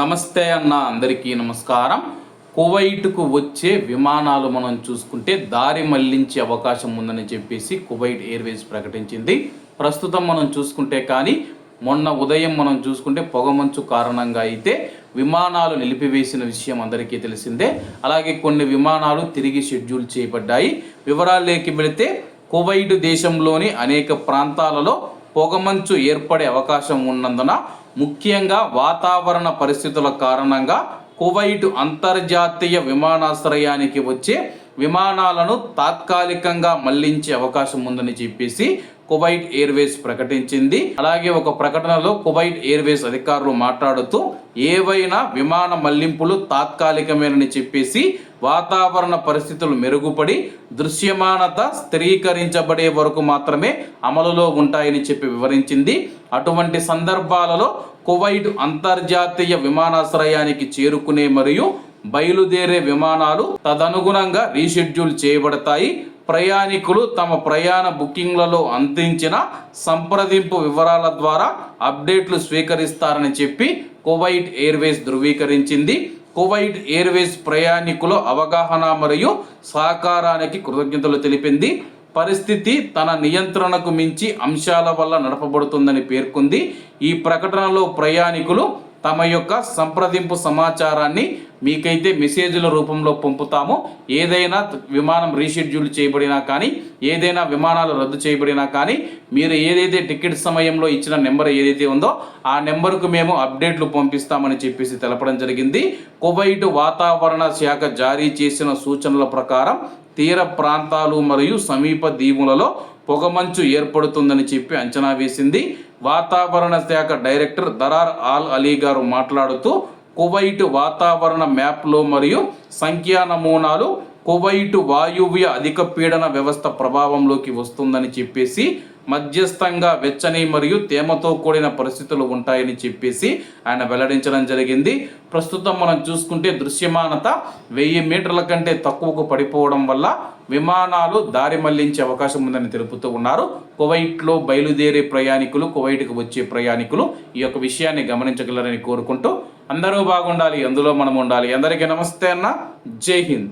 నమస్తే అన్న అందరికీ నమస్కారం. కువైట్కు వచ్చే విమానాలు మనం చూసుకుంటే దారి మళ్ళించే అవకాశం ఉందని చెప్పేసి కువైట్ ఎయిర్వేస్ ప్రకటించింది. ప్రస్తుతం మనం చూసుకుంటే కానీ మొన్న ఉదయం మనం చూసుకుంటే పొగమంచు కారణంగా అయితే విమానాలు నిలిపివేసిన విషయం అందరికీ తెలిసిందే. అలాగే కొన్ని విమానాలు తిరిగి షెడ్యూల్ చేయబడ్డాయి. వివరాల్లోకి వెళితే కువైట్ దేశంలోని అనేక ప్రాంతాలలో పొగమంచు ఏర్పడే అవకాశం ఉన్నందున ముఖ్యంగా వాతావరణ పరిస్థితుల కారణంగా కువైట్ అంతర్జాతీయ విమానాశ్రయానికి వచ్చే విమానాలను తాత్కాలికంగా మళ్ళించే అవకాశం ఉందని చెప్పేసి కువైట్ ఎయిర్వేస్ ప్రకటించింది. అలాగే ఒక ప్రకటనలో కువైట్ ఎయిర్వేస్ అధికారులు మాట్లాడుతూ ఏవైనా విమాన మళ్ళింపులు తాత్కాలికమేనని చెప్పేసి వాతావరణ పరిస్థితులు మెరుగుపడి దృశ్యమానత స్థిరీకరించబడే వరకు మాత్రమే అమలులో ఉంటాయని చెప్పి వివరించింది. అటువంటి సందర్భాలలో కువైట్ అంతర్జాతీయ విమానాశ్రయానికి చేరుకునే మరియు బయలుదేరే విమానాలు తదనుగుణంగా రీషెడ్యూల్ చేయబడతాయి. ప్రయాణికులు తమ ప్రయాణ బుకింగ్లలో అందించిన సంప్రదింపు వివరాల ద్వారా అప్డేట్లు స్వీకరిస్తారని చెప్పి కువైట్ ఎయిర్వేస్ ధృవీకరించింది. కువైట్ ఎయిర్వేస్ ప్రయాణికుల అవగాహన మరియు సహకారానికి కృతజ్ఞతలు తెలిపింది. పరిస్థితి తన నియంత్రణకు మించి అంశాల వల్ల నడపబడుతుందని పేర్కొంది. ఈ ప్రకటనలో ప్రయాణికులు తమ యొక్క సంప్రదింపు సమాచారాన్ని మీకైతే మెసేజ్ల రూపంలో పంపుతాము. ఏదైనా విమానం రీషెడ్యూల్ చేయబడినా కానీ ఏదైనా విమానాలు రద్దు చేయబడినా కానీ మీరు ఏదైతే టికెట్ సమయంలో ఇచ్చిన నెంబర్ ఏదైతే ఉందో ఆ నెంబర్కు మేము అప్డేట్లు పంపిస్తామని చెప్పేసి తెలపడం జరిగింది. కువైట్ వాతావరణ శాఖ జారీ చేసిన సూచనల ప్రకారం తీర ప్రాంతాలు మరియు సమీప దీవులలో పొగమంచు ఏర్పడుతుందని చెప్పి అంచనా వేసింది. వాతావరణ శాఖ డైరెక్టర్ దరార్ ఆల్ అలీ గారు మాట్లాడుతూ కువైట్ వాతావరణ మ్యాప్లో మరియు సంఖ్యా నమూనాలు కువైటు వాయువ్య అధిక పీడన వ్యవస్థ ప్రభావంలోకి వస్తుందని చెప్పేసి మధ్యస్థంగా వెచ్చని మరియు తేమతో కూడిన పరిస్థితులు ఉంటాయని చెప్పేసి ఆయన వెల్లడించడం జరిగింది. ప్రస్తుతం మనం చూసుకుంటే దృశ్యమానత వెయ్యి మీటర్ల కంటే తక్కువకు పడిపోవడం వల్ల విమానాలు దారి మళ్ళించే అవకాశం ఉందని తెలుపుతూ ఉన్నారు. కువైట్లో బయలుదేరే ప్రయాణికులు కువైట్కి వచ్చే ప్రయాణికులు ఈ యొక్క విషయాన్ని గమనించగలరని కోరుకుంటూ అందరూ బాగుండాలి అందులో మనం ఉండాలి. అందరికీ నమస్తే అన్న. జై హింద్.